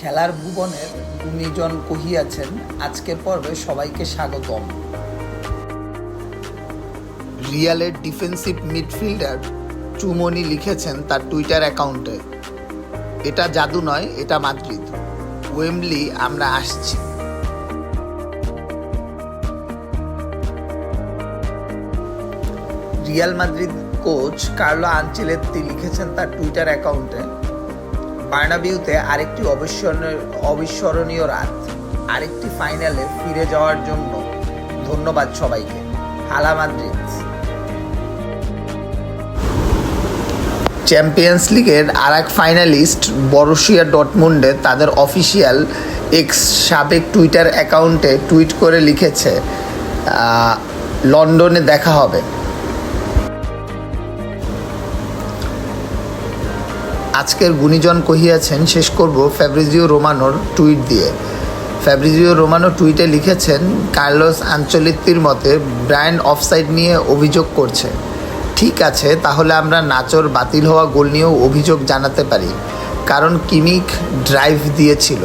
খেলার ভুবনের গুণীজন কহিয়াছেন, আজকের পর্বে সবাইকে স্বাগতম। রিয়ালের ডিফেন্সিভ মিডফিল্ডার চুমনি লিখেছেন তার টুইটার অ্যাকাউন্টে, এটা জাদু নয়, এটা মাদ্রিদ। ওয়েমলি আমরা আসছি। Real Madrid coach Carlo Ancelotti লিখেছেন তার টুইটার অ্যাকাউন্টে বার্নাবিউতে আরেকটি অবিস্মরণীয় রাত, আরেকটি ফাইনালে ফিরে যাওয়ার জন্য ধন্যবাদ সবাইকে। হালা মাদ্রিদ। চ্যাম্পিয়ন্স লিগের আর এক ফাইনালিস্ট বরুশিয়া ডটমুন্ডে তাদের অফিসিয়াল এক্স সাবেক টুইটার অ্যাকাউন্টে টুইট করে লিখেছে লন্ডনে দেখা হবে। আজকের গুণীজন কহিয়াছেন, শেষ করব ফ্যাব্রিজিও রোমানোর টুইট দিয়ে। ফ্যাব্রিজিও রোমানো টুইটে লিখেছেন, কার্লোস আঞ্চলিত্তির মতে ব্র্যান্ড অফসাইড নিয়ে অভিযোগ করছে। ঠিক আছে, তাহলে আমরা নাচর বাতিল হওয়া গোল নিয়েও অভিযোগ জানাতে পারি, কারণ কিমিক ড্রাইভ দিয়েছিল।